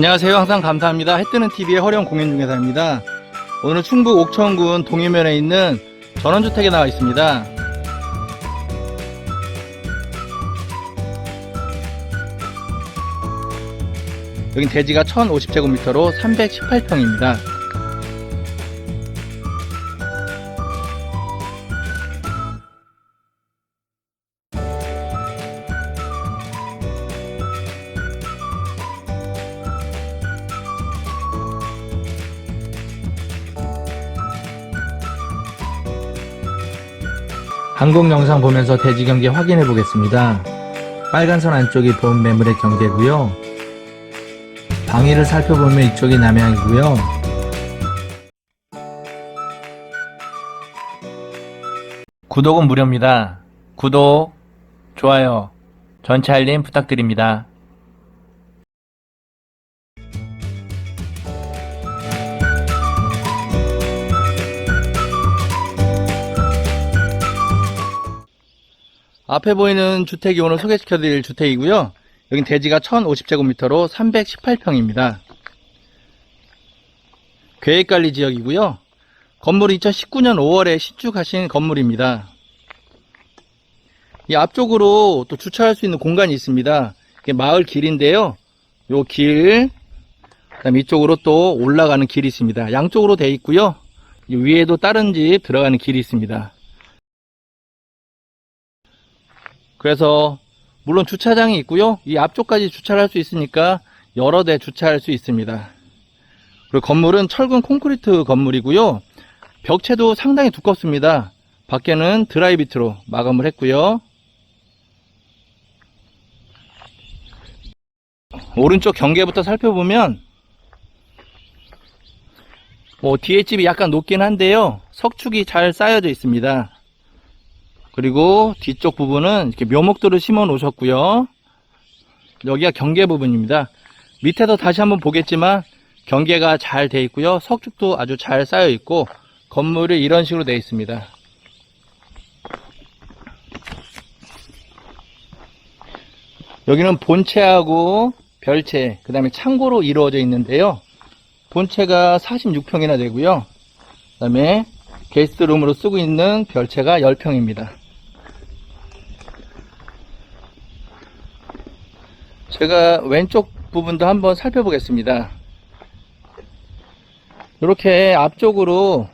안녕하세요. 항상 감사합니다. 해뜨는 TV의 허령 공연중개사입니다. 오늘 충북 옥천군 동해면에 있는 전원주택에 나와 있습니다. 여긴 대지가 1050제곱미터로 318평입니다. 항공 영상 보면서 대지 경계 확인해 보겠습니다. 빨간 선 안쪽이 본 매물의 경계고요. 방위를 살펴보면 이쪽이 남향이고요. 구독은 무료입니다. 구독, 좋아요, 전체 알림 부탁드립니다. 앞에 보이는 주택이 오늘 소개시켜드릴 주택이고요. 여긴 대지가 1050제곱미터로 318평입니다. 계획관리 지역이고요. 건물이 2019년 5월에 신축하신 건물입니다. 이 앞쪽으로 또 주차할 수 있는 공간이 있습니다. 이게 마을 길인데요. 요 길, 그 다음에 이쪽으로 또 올라가는 길이 있습니다. 양쪽으로 돼 있고요. 이 위에도 다른 집 들어가는 길이 있습니다. 그래서 물론 주차장이 있고요. 이 앞쪽까지 주차를 할 수 있으니까 여러 대 주차할 수 있습니다. 그리고 건물은 철근 콘크리트 건물이고요. 벽체도 상당히 두껍습니다. 밖에는 드라이비트로 마감을 했고요. 오른쪽 경계부터 살펴보면 뭐 뒤에 집이 약간 높긴 한데요. 석축이 잘 쌓여져 있습니다. 그리고 뒤쪽 부분은 이렇게 묘목들을 심어 놓으셨고요. 여기가 경계 부분입니다. 밑에서 다시 한번 보겠지만 경계가 잘 돼 있고요. 석축도 아주 잘 쌓여 있고 건물이 이런 식으로 되어 있습니다. 여기는 본체하고 별체, 그 다음에 창고로 이루어져 있는데요. 본체가 46평이나 되고요. 그 다음에 게스트룸으로 쓰고 있는 별체가 10평입니다. 제가 왼쪽 부분도 한번 살펴보겠습니다. 이렇게 앞쪽으로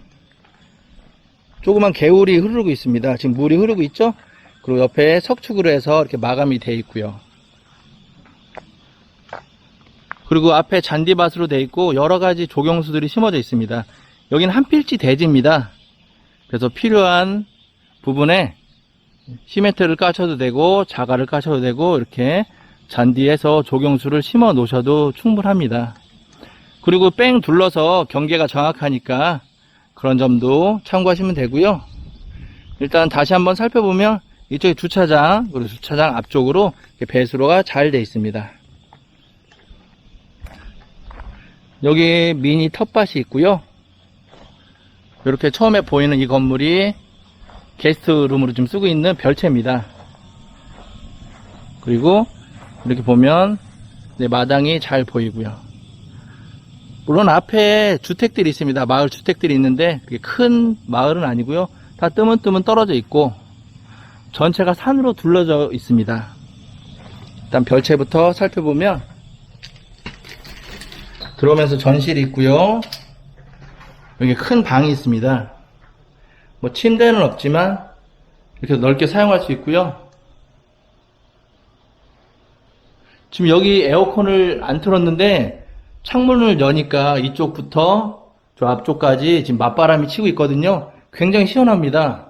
조그만 개울이 흐르고 있습니다. 지금 물이 흐르고 있죠? 그리고 옆에 석축으로 해서 이렇게 마감이 되어 있고요. 그리고 앞에 잔디밭으로 되어 있고 여러 가지 조경수들이 심어져 있습니다. 여기는 한필지 대지입니다. 그래서 필요한 부분에 시멘트를 까셔도 되고 자갈을 까셔도 되고 이렇게 잔디에서 조경수를 심어 놓으셔도 충분합니다. 그리고 뺑 둘러서 경계가 정확하니까 그런 점도 참고하시면 되고요. 일단 다시 한번 살펴보면 이쪽에 주차장 그리고 주차장 앞쪽으로 배수로가 잘 되어 있습니다. 여기 미니 텃밭이 있고요. 이렇게 처음에 보이는 이 건물이 게스트룸으로 좀 쓰고 있는 별채입니다. 그리고 이렇게 보면 네, 마당이 잘 보이고요. 물론 앞에 주택들이 있습니다. 마을 주택들이 있는데 그게 큰 마을은 아니고요. 다 뜨문뜨문 떨어져 있고 전체가 산으로 둘러져 있습니다. 일단 별채부터 살펴보면 들어오면서 전실이 있고요. 여기 큰 방이 있습니다. 뭐 침대는 없지만 이렇게 넓게 사용할 수 있고요. 지금 여기 에어컨을 안 틀었는데 창문을 여니까 이쪽부터 저 앞쪽까지 지금 맞바람이 치고 있거든요. 굉장히 시원합니다.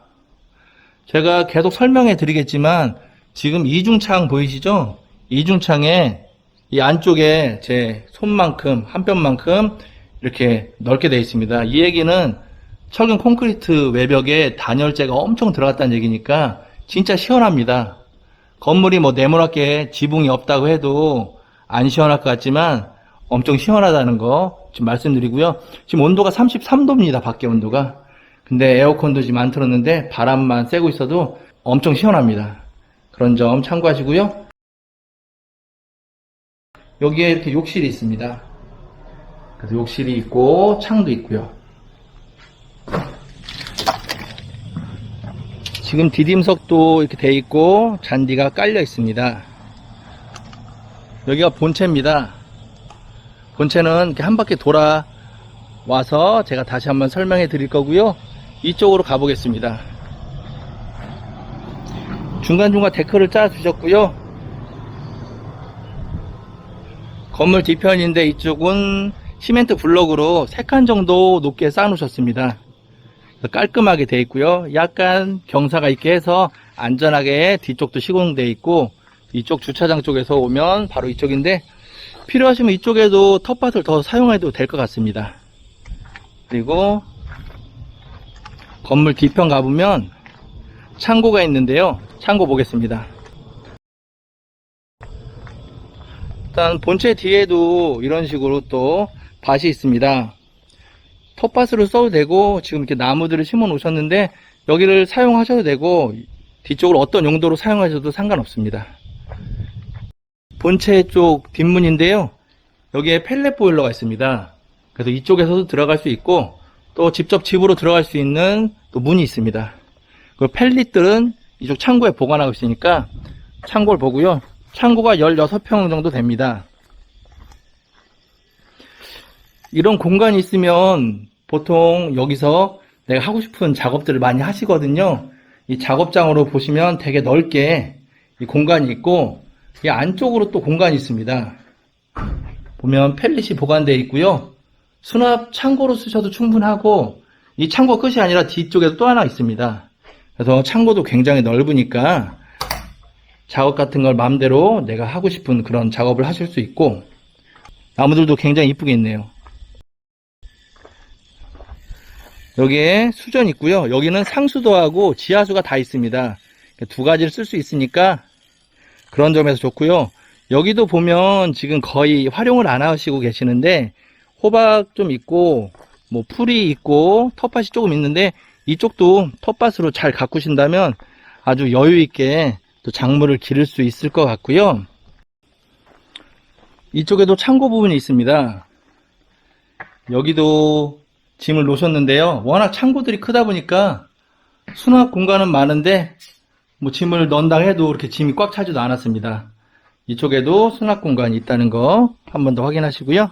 제가 계속 설명해 드리겠지만 지금 이중창 보이시죠? 이중창에 이 안쪽에 제 손만큼 한 뼘만큼 이렇게 넓게 되어 있습니다. 이 얘기는 철근 콘크리트 외벽에 단열재가 엄청 들어갔다는 얘기니까 진짜 시원합니다. 건물이 뭐 네모나게 지붕이 없다고 해도 안 시원할 것 같지만 엄청 시원하다는 거 지금 말씀드리고요. 지금 온도가 33도입니다. 밖에 온도가. 근데 에어컨도 지금 안 틀었는데 바람만 쐬고 있어도 엄청 시원합니다. 그런 점 참고하시고요. 여기에 이렇게 욕실이 있습니다. 그래서 욕실이 있고 창도 있고요. 지금 디딤석도 이렇게 돼 있고 잔디가 깔려 있습니다. 여기가 본체입니다. 본체는 이렇게 한 바퀴 돌아 와서 제가 다시 한번 설명해 드릴 거고요. 이쪽으로 가보겠습니다. 중간중간 데크를 짜 주셨고요. 건물 뒤편인데 이쪽은 시멘트 블록으로 3칸 정도 높게 쌓아 놓으셨습니다. 깔끔하게 되어 있고요. 약간 경사가 있게 해서 안전하게 뒤쪽도 시공되어 있고 이쪽 주차장 쪽에서 오면 바로 이쪽인데 필요하시면 이쪽에도 텃밭을 더 사용해도 될 것 같습니다. 그리고 건물 뒤편 가보면 창고가 있는데요. 창고 보겠습니다. 일단 본체 뒤에도 이런 식으로 또 밭이 있습니다. 텃밭으로 써도 되고 지금 이렇게 나무들을 심어 놓으셨는데 여기를 사용하셔도 되고 뒤쪽으로 어떤 용도로 사용하셔도 상관없습니다. 본체 쪽 뒷문인데요. 여기에 펠렛 보일러가 있습니다. 그래서 이쪽에서도 들어갈 수 있고 또 직접 집으로 들어갈 수 있는 또 문이 있습니다. 그 펠릿들은 이쪽 창고에 보관하고 있으니까 창고를 보고요. 창고가 16평 정도 됩니다. 이런 공간이 있으면 보통 여기서 내가 하고 싶은 작업들을 많이 하시거든요. 이 작업장으로 보시면 되게 넓게 이 공간이 있고 이 안쪽으로 또 공간이 있습니다. 보면 펠릿이 보관되어 있고요. 수납 창고로 쓰셔도 충분하고 이 창고 끝이 아니라 뒤쪽에도 또 하나 있습니다. 그래서 창고도 굉장히 넓으니까 작업 같은 걸 마음대로 내가 하고 싶은 그런 작업을 하실 수 있고 나무들도 굉장히 이쁘게 있네요. 여기에 수전 있고요. 여기는 상수도하고 지하수가 다 있습니다. 두 가지를 쓸 수 있으니까 그런 점에서 좋고요. 여기도 보면 지금 거의 활용을 안 하시고 계시는데 호박 좀 있고 뭐 풀이 있고 텃밭이 조금 있는데 이쪽도 텃밭으로 잘 가꾸신다면 아주 여유 있게 또 작물을 기를 수 있을 것 같고요. 이쪽에도 창고 부분이 있습니다. 여기도 짐을 놓으셨는데요. 워낙 창고들이 크다 보니까 수납 공간은 많은데 뭐 짐을 넣는다 해도 이렇게 짐이 꽉 차지도 않았습니다. 이쪽에도 수납 공간이 있다는 거 한 번 더 확인하시고요.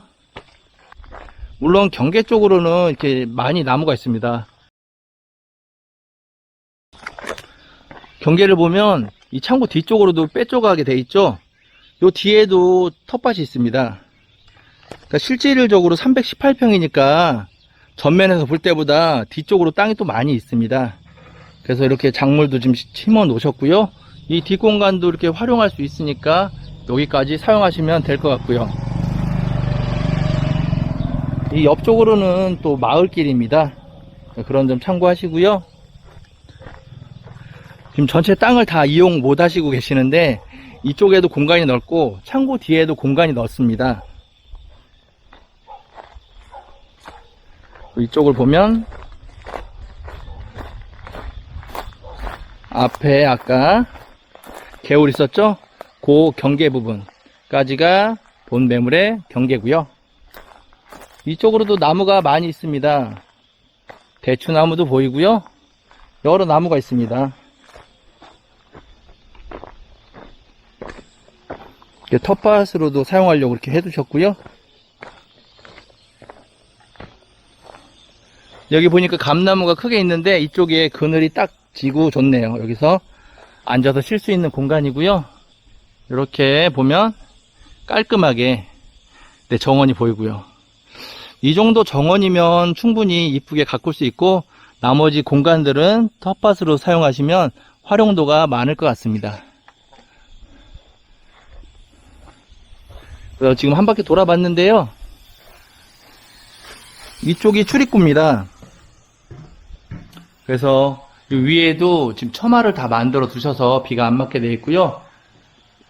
물론 경계 쪽으로는 이렇게 많이 나무가 있습니다. 경계를 보면 이 창고 뒤쪽으로도 빼쪽하게 돼 있죠. 요 뒤에도 텃밭이 있습니다. 그러니까 실질적으로 318평이니까 전면에서 볼 때보다 뒤쪽으로 땅이 또 많이 있습니다. 그래서 이렇게 작물도 좀 심어 놓으셨고요. 이 뒷공간도 이렇게 활용할 수 있으니까 여기까지 사용하시면 될 것 같고요. 이 옆쪽으로는 또 마을길입니다. 그런 점 참고하시고요. 지금 전체 땅을 다 이용 못 하시고 계시는데 이쪽에도 공간이 넓고 창고 뒤에도 공간이 넓습니다. 이쪽을 보면 앞에 아까 개울 있었죠? 그 경계 부분까지가 본 매물의 경계고요. 이쪽으로도 나무가 많이 있습니다. 대추나무도 보이고요. 여러 나무가 있습니다. 텃밭으로도 사용하려고 이렇게 해두셨고요. 여기 보니까 감나무가 크게 있는데 이쪽에 그늘이 딱 지고 좋네요. 여기서 앉아서 쉴 수 있는 공간이고요. 이렇게 보면 깔끔하게 네, 정원이 보이고요. 이 정도 정원이면 충분히 이쁘게 가꿀 수 있고 나머지 공간들은 텃밭으로 사용하시면 활용도가 많을 것 같습니다. 지금 한 바퀴 돌아봤는데요. 이쪽이 출입구입니다. 그래서 이 위에도 지금 처마를 다 만들어 두셔서 비가 안 맞게 되어 있고요.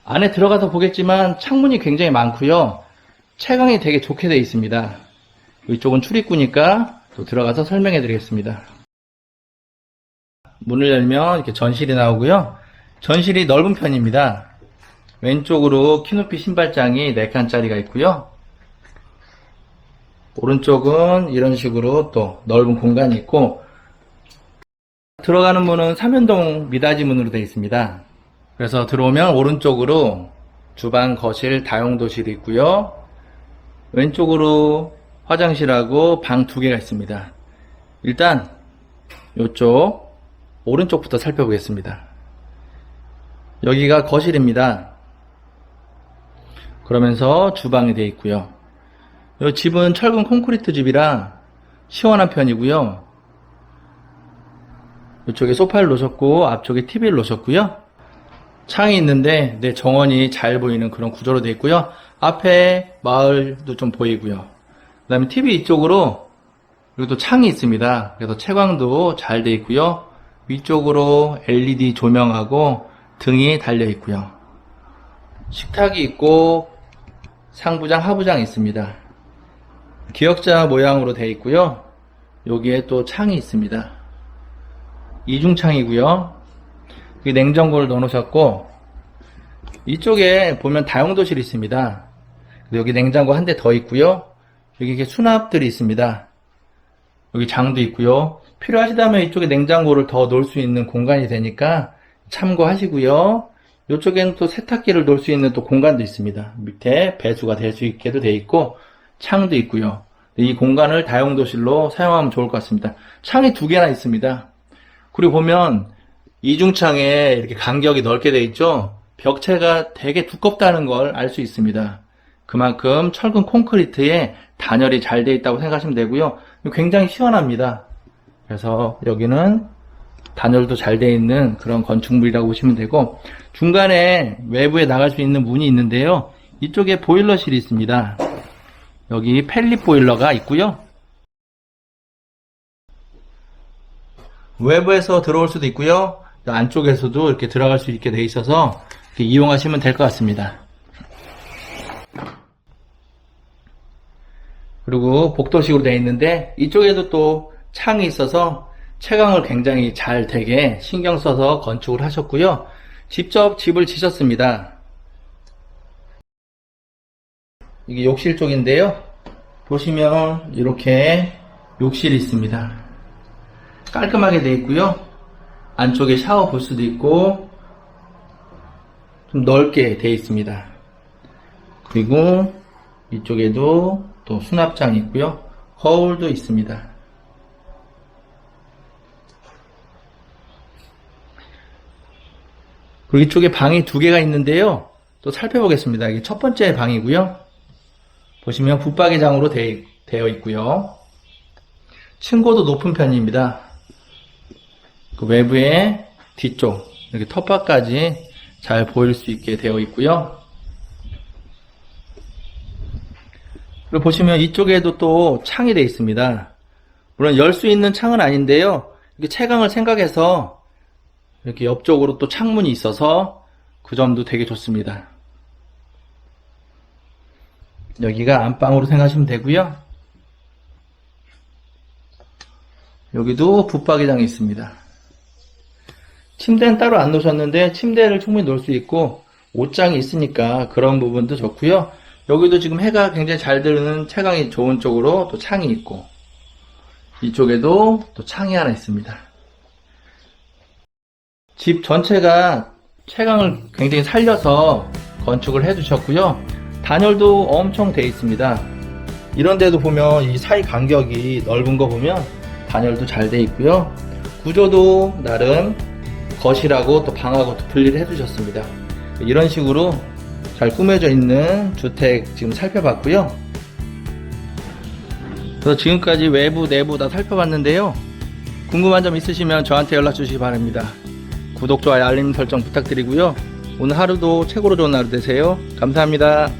안에 들어가서 보겠지만 창문이 굉장히 많고요. 채광이 되게 좋게 되어 있습니다. 이쪽은 출입구니까 또 들어가서 설명해 드리겠습니다. 문을 열면 이렇게 전실이 나오고요. 전실이 넓은 편입니다. 왼쪽으로 키높이 신발장이 4칸짜리가 있고요. 오른쪽은 이런 식으로 또 넓은 공간이 있고 들어가는 문은 삼연동 미닫이 문으로 되어 있습니다. 그래서 들어오면 오른쪽으로 주방, 거실, 다용도실이 있고요. 왼쪽으로 화장실하고 방 두 개가 있습니다. 일단 이쪽 오른쪽부터 살펴보겠습니다. 여기가 거실입니다. 그러면서 주방이 되어 있고요. 이 집은 철근 콘크리트 집이라 시원한 편이고요. 이쪽에 소파를 놓으셨고 앞쪽에 TV를 놓으셨고요. 창이 있는데 네, 정원이 잘 보이는 그런 구조로 되어 있고요. 앞에 마을도 좀 보이고요. 그 다음에 TV 이쪽으로 여기도 창이 있습니다. 그래서 채광도 잘 되어 있고요. 위쪽으로 LED 조명하고 등이 달려 있고요. 식탁이 있고 상부장, 하부장 있습니다. 기역자 모양으로 되어 있고요. 여기에 또 창이 있습니다. 이중창이고요. 여기 냉장고를 넣어놓으셨고 이쪽에 보면 다용도실이 있습니다. 여기 냉장고 한 대 더 있고요. 여기 이렇게 수납들이 있습니다. 여기 장도 있고요. 필요하시다면 이쪽에 냉장고를 더 놓을 수 있는 공간이 되니까 참고하시고요. 이쪽에는 또 세탁기를 놓을 수 있는 또 공간도 있습니다. 밑에 배수가 될 수 있게도 되어 있고 창도 있고요. 이 공간을 다용도실로 사용하면 좋을 것 같습니다. 창이 두 개나 있습니다. 그리고 보면 이중창에 이렇게 간격이 넓게 되어 있죠. 벽체가 되게 두껍다는 걸 알 수 있습니다. 그만큼 철근 콘크리트에 단열이 잘 되어 있다고 생각하시면 되고요. 굉장히 시원합니다. 그래서 여기는 단열도 잘 되어 있는 그런 건축물이라고 보시면 되고 중간에 외부에 나갈 수 있는 문이 있는데요. 이쪽에 보일러실이 있습니다. 여기 펠릿 보일러가 있고요. 외부에서 들어올 수도 있고요. 안쪽에서도 이렇게 들어갈 수 있게 되어 있어서 이용하시면 될 것 같습니다. 그리고 복도식으로 되어 있는데 이쪽에도 또 창이 있어서 채광을 굉장히 잘 되게 신경 써서 건축을 하셨고요. 직접 집을 지셨습니다. 이게 욕실 쪽인데요. 보시면 이렇게 욕실이 있습니다. 깔끔하게 되어 있고요. 안쪽에 샤워 부스도 있고 좀 넓게 되어 있습니다. 그리고 이쪽에도 또 수납장이 있고요. 거울도 있습니다. 그리고 이쪽에 방이 두 개가 있는데요. 또 살펴보겠습니다. 이게 첫 번째 방이고요. 보시면 붙박이장으로 되, 되어 있고요. 층고도 높은 편입니다. 그 외부에 뒤쪽 이렇게 텃밭까지 잘 보일 수 있게 되어 있고요. 그리고 보시면 이쪽에도 또 창이 되어 있습니다. 물론 열 수 있는 창은 아닌데요. 이렇게 채광을 생각해서 이렇게 옆쪽으로 또 창문이 있어서 그 점도 되게 좋습니다. 여기가 안방으로 생각하시면 되고요. 여기도 붙박이장이 있습니다. 침대는 따로 안 놓으셨는데 침대를 충분히 놓을 수 있고 옷장이 있으니까 그런 부분도 좋고요. 여기도 지금 해가 굉장히 잘 드는 채광이 좋은 쪽으로 또 창이 있고 이쪽에도 또 창이 하나 있습니다. 집 전체가 채광을 굉장히 살려서 건축을 해 주셨고요. 단열도 엄청 돼 있습니다. 이런 데도 보면 이 사이 간격이 넓은 거 보면 단열도 잘 돼 있고요. 구조도 나름 거실하고 또 방하고 또 분리를 해 주셨습니다. 이런 식으로 잘 꾸며져 있는 주택 지금 살펴봤고요. 그래서 지금까지 외부 내부 다 살펴봤는데요. 궁금한 점 있으시면 저한테 연락 주시기 바랍니다. 구독, 좋아요, 알림 설정 부탁드리고요. 오늘 하루도 최고로 좋은 하루 되세요. 감사합니다.